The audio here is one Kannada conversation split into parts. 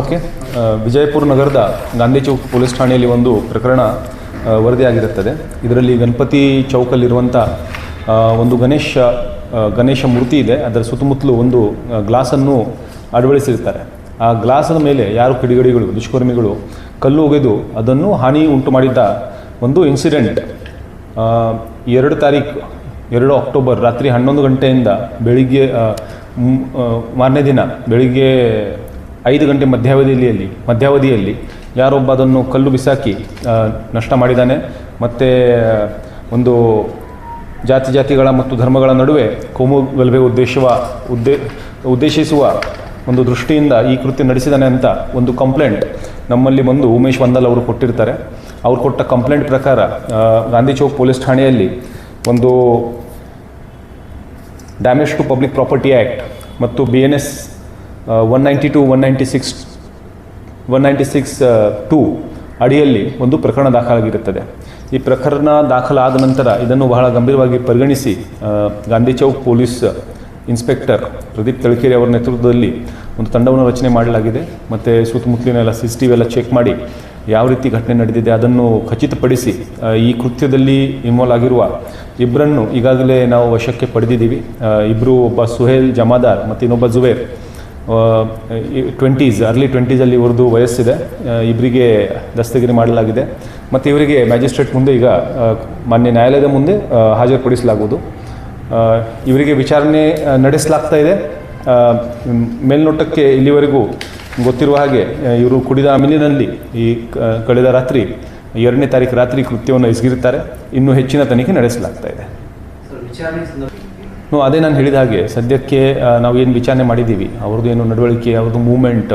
ಓಕೆ ವಿಜಯಪುರ ನಗರದ ಗಾಂಧಿ ಚೌಕ್ ಪೊಲೀಸ್ ಠಾಣೆಯಲ್ಲಿ ಒಂದು ಪ್ರಕರಣ ವರದಿಯಾಗಿರುತ್ತದೆ. ಇದರಲ್ಲಿ ಗಣಪತಿ ಚೌಕಲ್ಲಿರುವಂಥ ಒಂದು ಗಣೇಶ ಗಣೇಶ ಮೂರ್ತಿ ಇದೆ. ಅದರ ಸುತ್ತಮುತ್ತಲು ಒಂದು ಗ್ಲಾಸನ್ನು ಅಳವಡಿಸಿರ್ತಾರೆ ಆ ಗ್ಲಾಸದ ಮೇಲೆ ಯಾರು ಕಿಡಿಗಡಿಗಳು, ದುಷ್ಕರ್ಮಿಗಳು ಕಲ್ಲು ಒಗೆದು ಅದನ್ನು ಹಾನಿ ಉಂಟು ಮಾಡಿದ್ದ ಒಂದು ಇನ್ಸಿಡೆಂಟ್ ಎರಡು ತಾರೀಕು ಎರಡು ಅಕ್ಟೋಬರ್, ರಾತ್ರಿ ಹನ್ನೊಂದು ಗಂಟೆಯಿಂದ ಬೆಳಿಗ್ಗೆ ಮಾರನೇ ದಿನ ಬೆಳಿಗ್ಗೆ ಐದು ಗಂಟೆ ಮಧ್ಯಾವಧಿಯಲ್ಲಿ ಮಧ್ಯಾವಧಿಯಲ್ಲಿ ಯಾರೊಬ್ಬ ಅದನ್ನು ಕಲ್ಲು ಬಿಸಾಕಿ ನಷ್ಟ ಮಾಡಿದ್ದಾನೆ. ಮತ್ತು, ಒಂದು ಜಾತಿ ಜಾತಿಗಳ ಮತ್ತು ಧರ್ಮಗಳ ನಡುವೆ ಕೋಮು ಗಲಭೆ ಉದ್ದೇಶವ ಉದ್ದೇ, ಉದ್ದೇಶಿಸುವ ಒಂದು ದೃಷ್ಟಿಯಿಂದ ಈ ಕೃತ್ಯ ನಡೆಸಿದಾನೆ ಅಂತ ಒಂದು ಕಂಪ್ಲೇಂಟ್ ನಮ್ಮಲ್ಲಿ ಬಂದು ಉಮೇಶ್ ವಂದಲ್ ಅವರು ಕೊಟ್ಟಿರ್ತಾರೆ. ಅವ್ರು ಕೊಟ್ಟ ಕಂಪ್ಲೇಂಟ್ ಪ್ರಕಾರ ಗಾಂಧಿ ಚೌಕ್ ಪೊಲೀಸ್ ಠಾಣೆಯಲ್ಲಿ ಒಂದು damage to public property act ಮತ್ತು B N S one ninety two one ninety six one ninety six two ಅಡಿಯಲ್ಲಿ ಒಂದು ಪ್ರಕರಣ ದಾಖಲಾಗಿರುತ್ತದೆ. ಈ ಪ್ರಕರಣ ದಾಖಲಾದ ನಂತರ ಇದನ್ನು ಬಹಳ ಗಂಭೀರವಾಗಿ ಪರಿಗಣಿಸಿ ಆ, ಗಾಂಧಿ ಚೌಕ್ ಪೊಲೀಸ್ ಇನ್ಸ್ಪೆಕ್ಟರ್ ಪ್ರದೀಪ್ ತಳಕೇರಿ ಅವರ ನೇತೃತ್ವದಲ್ಲಿ ಒಂದು ತಂಡವನ್ನು ರಚನೆ ಮಾಡಲಾಗಿದೆ. ಮತ್ತು ಸುತ್ತಮುತ್ತಲಿನೆಲ್ಲ ಸಿ ಸಿ ಟಿ ವಿ ಎಲ್ಲ ಚೆಕ್ ಮಾಡಿ ಯಾವ ರೀತಿ ಘಟನೆ ನಡೆದಿದೆ ಅದನ್ನು ಖಚಿತಪಡಿಸಿ ಈ ಕೃತ್ಯದಲ್ಲಿ ಇನ್ವಾಲ್ವ್ ಆಗಿರುವ ಇಬ್ಬರನ್ನು ಈಗಾಗಲೇ ನಾವು ವಶಕ್ಕೆ ಪಡೆದಿದ್ದೀವಿ. ಇಬ್ಬರು ಒಬ್ಬ ಸುಹೇಲ್ ಜಮಾದಾರ್ ಮತ್ತು ಇನ್ನೊಬ್ಬ ಜುಬೇರ್ ಟ್ವೆಂಟೀಸ್ ಅರ್ಲಿ ಟ್ವೆಂಟೀಸಲ್ಲಿ ಇವ್ರದ್ದು ವಯಸ್ಸಿದೆ. ಇಬ್ಬರಿಗೆ ದಸ್ತಗಿರಿ ಮಾಡಲಾಗಿದೆ. ಮತ್ತು ಇವರಿಗೆ ಮ್ಯಾಜಿಸ್ಟ್ರೇಟ್ ಮುಂದೆ ಈಗ ಮಾನ್ಯ ನ್ಯಾಯಾಲಯದ ಮುಂದೆ ಹಾಜರುಪಡಿಸಲಾಗುವುದು. ಇವರಿಗೆ ವಿಚಾರಣೆ ನಡೆಸಲಾಗ್ತಾ ಇದೆ. ಮೇಲ್ನೋಟಕ್ಕೆ ಇಲ್ಲಿವರೆಗೂ ಗೊತ್ತಿರುವ ಹಾಗೆ ಇವರು ಕುಡಿದ ಅಮಿನಿನಲ್ಲಿ ಈ ಕಳೆದ ರಾತ್ರಿ ಎರಡನೇ ತಾರೀಕು ರಾತ್ರಿ ಕೃತ್ಯವನ್ನು ಎಸಗಿರುತ್ತಾರೆ. ಇನ್ನೂ ಹೆಚ್ಚಿನ ತನಿಖೆ ನಡೆಸಲಾಗ್ತಾ ಇದೆ. ಅದೇ ನಾನು ಹೇಳಿದ ಹಾಗೆ ಸದ್ಯಕ್ಕೆ ನಾವು ಏನು ವಿಚಾರಣೆ ಮಾಡಿದ್ದೀವಿ ಅವ್ರದ್ದು ಏನು ನಡವಳಿಕೆ ಅವ್ರದ್ದು ಮೂಮೆಂಟ್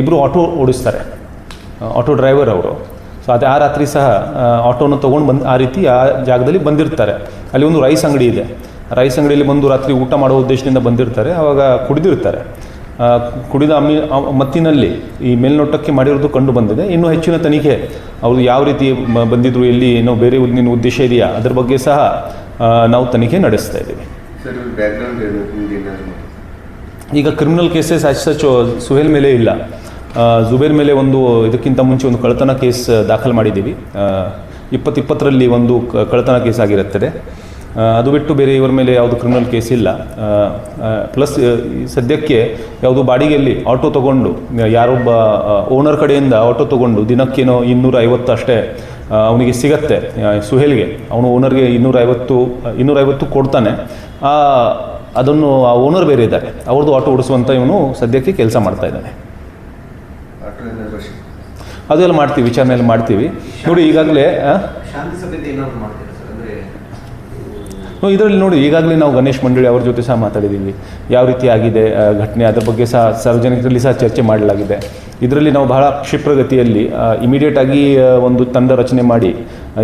ಇಬ್ಬರು ಆಟೋ ಓಡಿಸ್ತಾರೆ. ಆಟೋ ಡ್ರೈವರ್ ಅವರು. ಸೊ ಅದೇ ಆ ರಾತ್ರಿ ಸಹ ಆಟೋನ ತೊಗೊಂಡು ಬಂದು ಆ ರೀತಿ ಆ ಜಾಗದಲ್ಲಿ ಬಂದಿರ್ತಾರೆ. ಅಲ್ಲಿ ಒಂದು ರೈಸ್ ಅಂಗಡಿ ಇದೆ. ರೈಸ್ ಅಂಗಡಿಯಲ್ಲಿ ಬಂದು ರಾತ್ರಿ ಊಟ ಮಾಡೋ ಉದ್ದೇಶದಿಂದ ಬಂದಿರ್ತಾರೆ. ಆವಾಗ ಕುಡಿದಿರ್ತಾರೆ. ಕುಡಿದ ಅಮ್ಮಿ ಮತ್ತಿನಲ್ಲಿ ಈ ಮೇಲ್ನೋಟಕ್ಕೆ ಮಾಡಿರೋದು ಕಂಡು ಬಂದಿದೆ. ಇನ್ನೂ ಹೆಚ್ಚಿನ ತನಿಖೆ ಅವರು ಯಾವ ರೀತಿ ಬಂದಿದ್ರು ಎಲ್ಲಿ ಏನೋ ಬೇರೆ ನಿನ್ನ ಉದ್ದೇಶ ಇದೆಯಾ? ಅದರ ಬಗ್ಗೆ ಸಹ ನಾವು ತನಿಖೆ ನಡೆಸ್ತಾ ಇದ್ದೀವಿ. ಈಗ criminal cases as such Suhail ಮೇಲೆ ಇಲ್ಲ. ಜುಬೇರ್ ಮೇಲೆ ಒಂದು ಇದಕ್ಕಿಂತ ಮುಂಚೆ ಒಂದು ಕಳ್ಳತನ ಕೇಸ್ ದಾಖಲು ಮಾಡಿದ್ದೀವಿ. ಇಪ್ಪತ್ತಿಪ್ಪತ್ತರಲ್ಲಿ ಒಂದು ಕಳ್ಳತನ ಕೇಸ್ ಆಗಿರುತ್ತದೆ. ಅದು ಬಿಟ್ಟು ಬೇರೆ ಇವರ ಮೇಲೆ ಯಾವುದು ಕ್ರಿಮಿನಲ್ ಕೇಸ್ ಇಲ್ಲ. ಪ್ಲಸ್ ಸದ್ಯಕ್ಕೆ ಯಾವುದು ಬಾಡಿಗೆಯಲ್ಲಿ ಆಟೋ ತಗೊಂಡು ಯಾರೊಬ್ಬ ಓನರ್ ಕಡೆಯಿಂದ ಆಟೋ ತಗೊಂಡು ದಿನಕ್ಕೇನೋ ಇನ್ನೂರ ಐವತ್ತು ಅಷ್ಟೇ ಅವನಿಗೆ ಸಿಗತ್ತೆ ಸುಹೇಲ್ಗೆ. ಅವನು ಓನರ್ಗೆ ಇನ್ನೂರೈವತ್ತು ಇನ್ನೂರೈವತ್ತು ಕೊಡ್ತಾನೆ. ಆ, ಅದನ್ನು ಆ ಓನರ್ ಬೇರೆ ಇದ್ದಾರೆ. ಅವ್ರದ್ದು ಆಟೋ ಓಡಿಸುವಂಥ ಇವನು ಸದ್ಯಕ್ಕೆ ಕೆಲಸ ಮಾಡ್ತಾ ಇದ್ದಾನೆ. ಅದೆಲ್ಲ ಮಾಡ್ತೀವಿ ವಿಚಾರಣೆಯಲ್ಲಿ ಮಾಡ್ತೀವಿ. ನೋಡಿ ಈಗಾಗಲೇ ಇದರಲ್ಲಿ ನೋಡಿ, ಈಗಾಗಲೇ ನಾವು ಗಣೇಶ್ ಮಂಡಳಿ ಅವ್ರ ಜೊತೆ ಸಹ ಮಾತಾಡಿದ್ದೀವಿ ಯಾವ ರೀತಿ ಆಗಿದೆ ಘಟನೆ ಅದರ ಬಗ್ಗೆ ಸಹ ಸಾರ್ವಜನಿಕರಲ್ಲಿ ಸಹ ಚರ್ಚೆ ಮಾಡಲಾಗಿದೆ. ಇದರಲ್ಲಿ ನಾವು ಬಹಳ ಕ್ಷಿಪ್ರಗತಿಯಲ್ಲಿ ಇಮಿಡಿಯೇಟ್ ಆಗಿ ಒಂದು ತಂಡ ರಚನೆ ಮಾಡಿ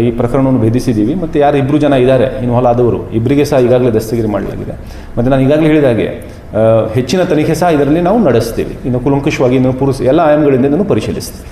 ಈ ಪ್ರಕರಣವನ್ನು ಭೇದಿಸಿದ್ದೀವಿ ಮತ್ತು ಯಾರು ಇಬ್ಬರು ಜನ ಇದ್ದಾರೆ ಇನ್ವಾಲ್ವ್ ಆದವರು ಇಬ್ಬರಿಗೆ ಸಹ ಈಗಾಗಲೇ ದಸ್ತಗಿರಿ ಮಾಡಲಾಗಿದೆ. ಮತ್ತು ನಾನು ಈಗಾಗಲೇ ಹೇಳಿದ ಹಾಗೆ ಹೆಚ್ಚಿನ ತನಿಖೆ ಸಹ ಇದರಲ್ಲಿ ನಾವು ನಡೆಸ್ತೀವಿ. ಇನ್ನು ಕುಲಂಕುಷವಾಗಿ ಇನ್ನು ಪುರುಷ ಎಲ್ಲ ಆಯಾಮಗಳಿಂದ ಇದನ್ನು ಪರಿಶೀಲಿಸ್ತೀವಿ.